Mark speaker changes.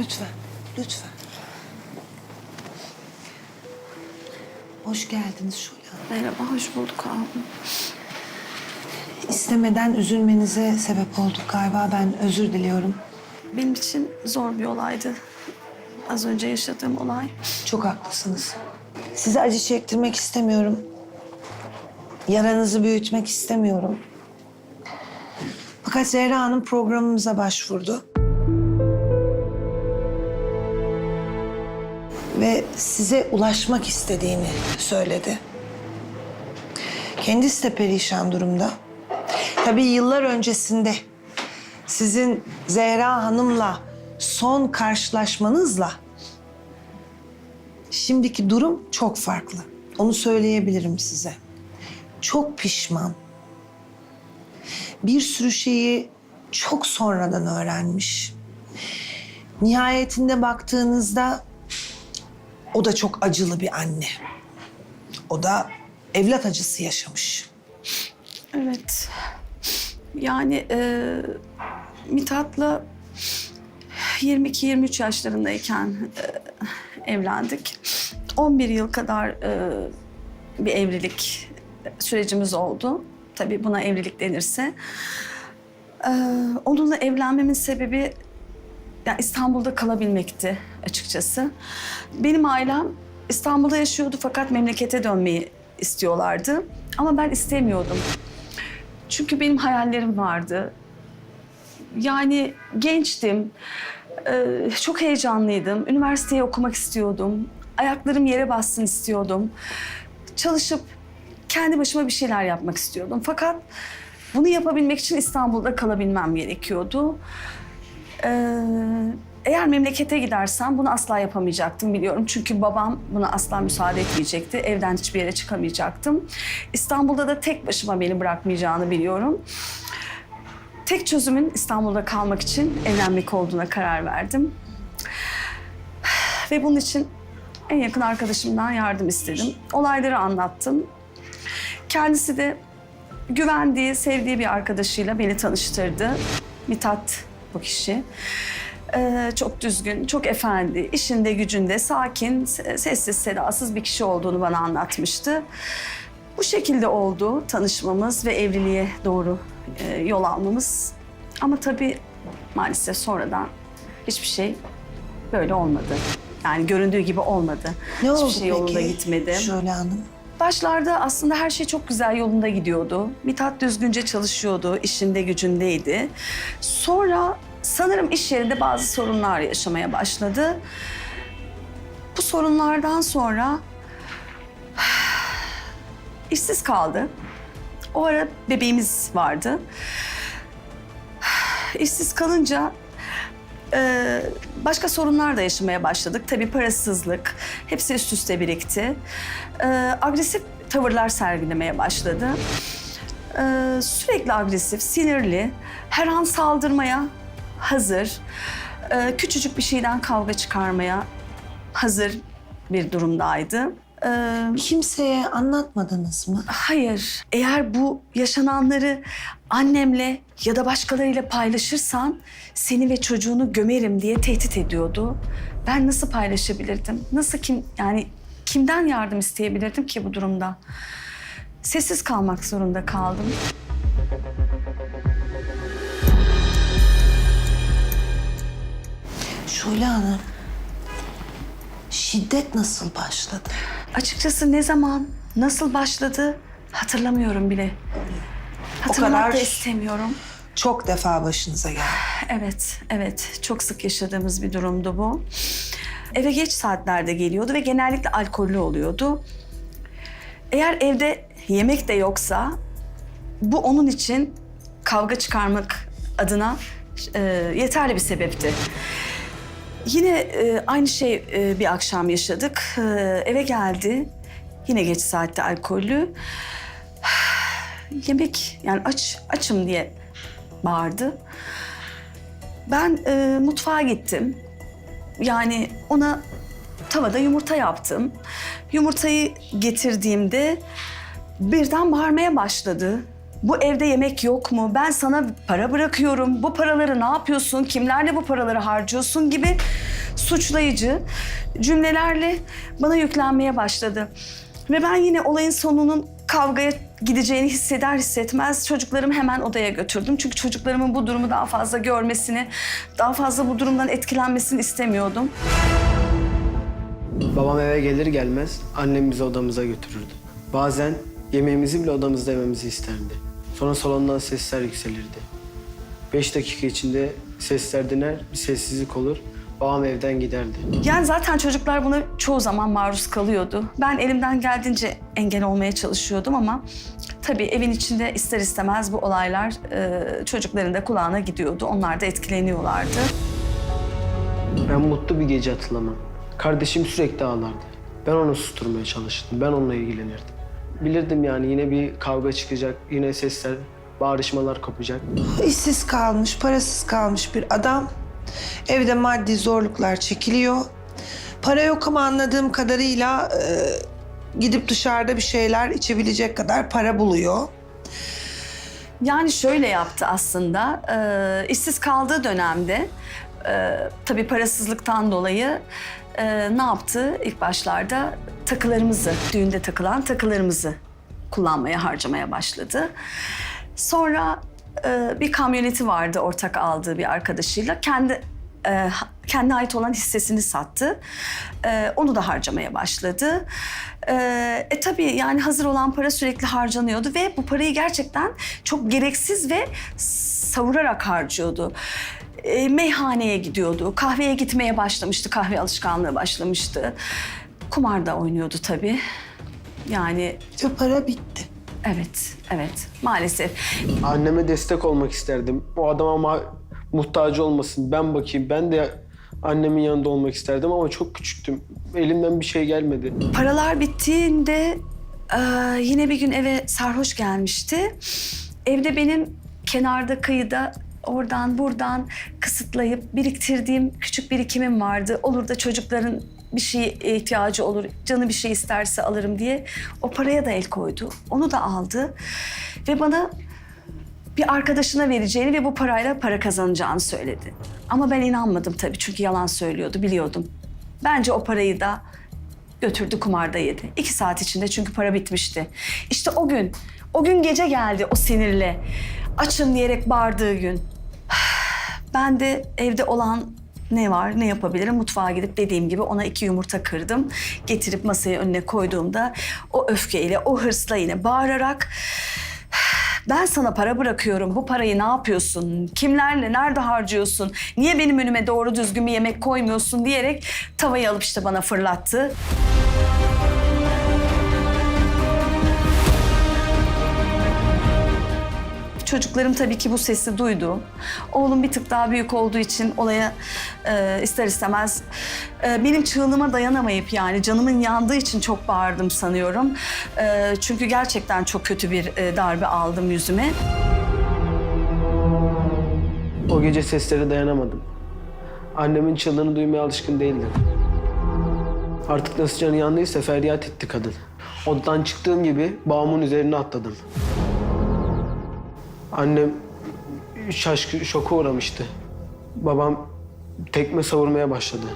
Speaker 1: Lütfen, lütfen. Hoş geldiniz Şule Hanım.
Speaker 2: Merhaba, hoş bulduk abi.
Speaker 1: İstemeden üzülmenize sebep olduk galiba. Ben özür diliyorum.
Speaker 2: Benim için zor bir olaydı. Az önce yaşadığım olay.
Speaker 1: Çok haklısınız. Size acı çektirmek istemiyorum. Yaranızı büyütmek istemiyorum. Fakat Zehra Hanım programımıza başvurdu. Ve size ulaşmak istediğini söyledi. Kendisi de perişan durumda. Tabii yıllar öncesinde sizin Zehra Hanım'la son karşılaşmanızla Şimdiki durum çok farklı. Onu söyleyebilirim size. Çok pişman. Bir sürü şeyi çok sonradan öğrenmiş. Nihayetinde baktığınızda o da çok acılı bir anne. O da evlat acısı yaşamış.
Speaker 2: Evet. Yani e, Mithat'la 22-23 yaşlarındayken e, evlendik. 11 yıl kadar e, bir evlilik sürecimiz oldu. Tabii buna evlilik denirse. E, onunla evlenmemin sebebi ya İstanbul'da kalabilmekti açıkçası. Benim ailem İstanbul'da yaşıyordu fakat memlekete dönmeyi istiyorlardı. Ama ben istemiyordum. Çünkü benim hayallerim vardı. Yani gençtim. Ee, çok heyecanlıydım. Üniversiteyi okumak istiyordum. Ayaklarım yere bassın istiyordum. Çalışıp kendi başıma bir şeyler yapmak istiyordum. Fakat bunu yapabilmek için İstanbul'da kalabilmem gerekiyordu. Ee, eğer memlekete gidersem bunu asla yapamayacaktım biliyorum. Çünkü babam buna asla müsaade etmeyecekti. Evden hiçbir yere çıkamayacaktım. İstanbul'da da tek başıma beni bırakmayacağını biliyorum. Tek çözümün İstanbul'da kalmak için evlenmek olduğuna karar verdim. Ve bunun için en yakın arkadaşımdan yardım istedim. Olayları anlattım. Kendisi de güvendiği, sevdiği bir arkadaşıyla beni tanıştırdı. Mithat bu kişi. Ee, çok düzgün, çok efendi, işinde gücünde, sakin, se- sessiz, sedasız bir kişi olduğunu bana anlatmıştı. Bu şekilde oldu tanışmamız ve evliliğe doğru e, yol almamız. Ama tabii maalesef sonradan hiçbir şey böyle olmadı. Yani göründüğü gibi olmadı.
Speaker 1: Ne
Speaker 2: hiçbir
Speaker 1: oldu
Speaker 2: şey
Speaker 1: peki
Speaker 2: yolunda gitmedi.
Speaker 1: Şule Hanım?
Speaker 2: Başlarda aslında her şey çok güzel yolunda gidiyordu. Mithat düzgünce çalışıyordu, işinde gücündeydi. Sonra sanırım iş yerinde bazı sorunlar yaşamaya başladı. Bu sorunlardan sonra işsiz kaldı. O ara bebeğimiz vardı. İşsiz kalınca ee, başka sorunlar da yaşamaya başladık. Tabii parasızlık, hepsi üst üste birikti. Ee, agresif tavırlar sergilemeye başladı. Ee, sürekli agresif, sinirli, her an saldırmaya hazır. Ee, küçücük bir şeyden kavga çıkarmaya hazır bir durumdaydı. Ee,
Speaker 1: Kimseye anlatmadınız mı?
Speaker 2: Hayır. Eğer bu yaşananları annemle ya da başkalarıyla paylaşırsan seni ve çocuğunu gömerim diye tehdit ediyordu. Ben nasıl paylaşabilirdim? Nasıl kim yani kimden yardım isteyebilirdim ki bu durumda? Sessiz kalmak zorunda kaldım.
Speaker 1: Şule Hanım, şiddet nasıl başladı?
Speaker 2: Açıkçası ne zaman, nasıl başladı hatırlamıyorum bile. Hatırlamak
Speaker 1: kadar-
Speaker 2: da istemiyorum.
Speaker 1: Çok defa başınıza geldi.
Speaker 2: Evet, evet. Çok sık yaşadığımız bir durumdu bu. Eve geç saatlerde geliyordu ve genellikle alkollü oluyordu. Eğer evde yemek de yoksa bu onun için kavga çıkarmak adına e, yeterli bir sebepti. Yine e, aynı şey e, bir akşam yaşadık. E, eve geldi. Yine geç saatte alkollü. Yemek yani aç açım diye bağırdı. Ben e, mutfağa gittim. Yani ona tavada yumurta yaptım. Yumurtayı getirdiğimde birden bağırmaya başladı. Bu evde yemek yok mu? Ben sana para bırakıyorum. Bu paraları ne yapıyorsun? Kimlerle bu paraları harcıyorsun gibi suçlayıcı cümlelerle bana yüklenmeye başladı. Ve ben yine olayın sonunun kavgaya gideceğini hisseder hissetmez çocuklarımı hemen odaya götürdüm. Çünkü çocuklarımın bu durumu daha fazla görmesini, daha fazla bu durumdan etkilenmesini istemiyordum.
Speaker 3: Babam eve gelir gelmez annem bizi odamıza götürürdü. Bazen yemeğimizi bile odamızda yememizi isterdi. Sonra salondan sesler yükselirdi. Beş dakika içinde sesler diner, bir sessizlik olur. Babam evden giderdi.
Speaker 2: Yani zaten çocuklar buna çoğu zaman maruz kalıyordu. Ben elimden geldiğince engel olmaya çalışıyordum ama tabii evin içinde ister istemez bu olaylar e, çocukların da kulağına gidiyordu. Onlar da etkileniyorlardı.
Speaker 3: Ben mutlu bir gece hatırlamam. Kardeşim sürekli ağlardı. Ben onu susturmaya çalıştım. Ben onunla ilgilenirdim. Bilirdim yani yine bir kavga çıkacak, yine sesler, bağırışmalar kopacak.
Speaker 1: İşsiz kalmış, parasız kalmış bir adam. Evde maddi zorluklar çekiliyor. Para yok ama anladığım kadarıyla e, gidip dışarıda bir şeyler içebilecek kadar para buluyor.
Speaker 2: Yani şöyle yaptı aslında. E, işsiz kaldığı dönemde e, tabii parasızlıktan dolayı e, ne yaptı? İlk başlarda takılarımızı, düğünde takılan takılarımızı kullanmaya, harcamaya başladı. Sonra e, bir kamyoneti vardı ortak aldığı bir arkadaşıyla. Kendi e, kendine ait olan hissesini sattı. E, onu da harcamaya başladı. E, e tabii yani hazır olan para sürekli harcanıyordu ve bu parayı gerçekten çok gereksiz ve savurarak harcıyordu. E, meyhaneye gidiyordu, kahveye gitmeye başlamıştı, kahve alışkanlığı başlamıştı. Kumar da oynuyordu tabii. Yani
Speaker 1: Ve para bitti.
Speaker 2: evet, evet maalesef.
Speaker 3: Anneme destek olmak isterdim. O adama ma- muhtaç olmasın. Ben bakayım. Ben de annemin yanında olmak isterdim ama çok küçüktüm. Elimden bir şey gelmedi.
Speaker 2: Paralar bittiğinde e, yine bir gün eve sarhoş gelmişti. Evde benim kenarda kıyıda oradan buradan kısıtlayıp biriktirdiğim küçük birikimim vardı. Olur da çocukların bir şeye ihtiyacı olur, canı bir şey isterse alırım diye o paraya da el koydu. Onu da aldı ve bana bir arkadaşına vereceğini ve bu parayla para kazanacağını söyledi. Ama ben inanmadım tabii çünkü yalan söylüyordu, biliyordum. Bence o parayı da götürdü kumarda yedi. İki saat içinde çünkü para bitmişti. İşte o gün, o gün gece geldi o sinirle. Açın diyerek bağırdığı gün. Ben de evde olan ne var, ne yapabilirim? Mutfağa gidip dediğim gibi ona iki yumurta kırdım. Getirip masaya önüne koyduğumda o öfkeyle, o hırsla yine bağırarak... Ben sana para bırakıyorum. Bu parayı ne yapıyorsun? Kimlerle, nerede harcıyorsun? Niye benim önüme doğru düzgün bir yemek koymuyorsun diyerek tavayı alıp işte bana fırlattı. Çocuklarım tabii ki bu sesi duydu. Oğlum bir tık daha büyük olduğu için olaya e, ister istemez e, benim çığlığıma dayanamayıp yani canımın yandığı için çok bağırdım sanıyorum. E, çünkü gerçekten çok kötü bir e, darbe aldım yüzüme.
Speaker 3: O gece seslere dayanamadım. Annemin çığlığını duymaya alışkın değildim. Artık nasıl canı yandıysa feryat etti kadın. Odadan çıktığım gibi babamın üzerine atladım. Annem şaşkı, şoka uğramıştı. Babam tekme savurmaya başladı.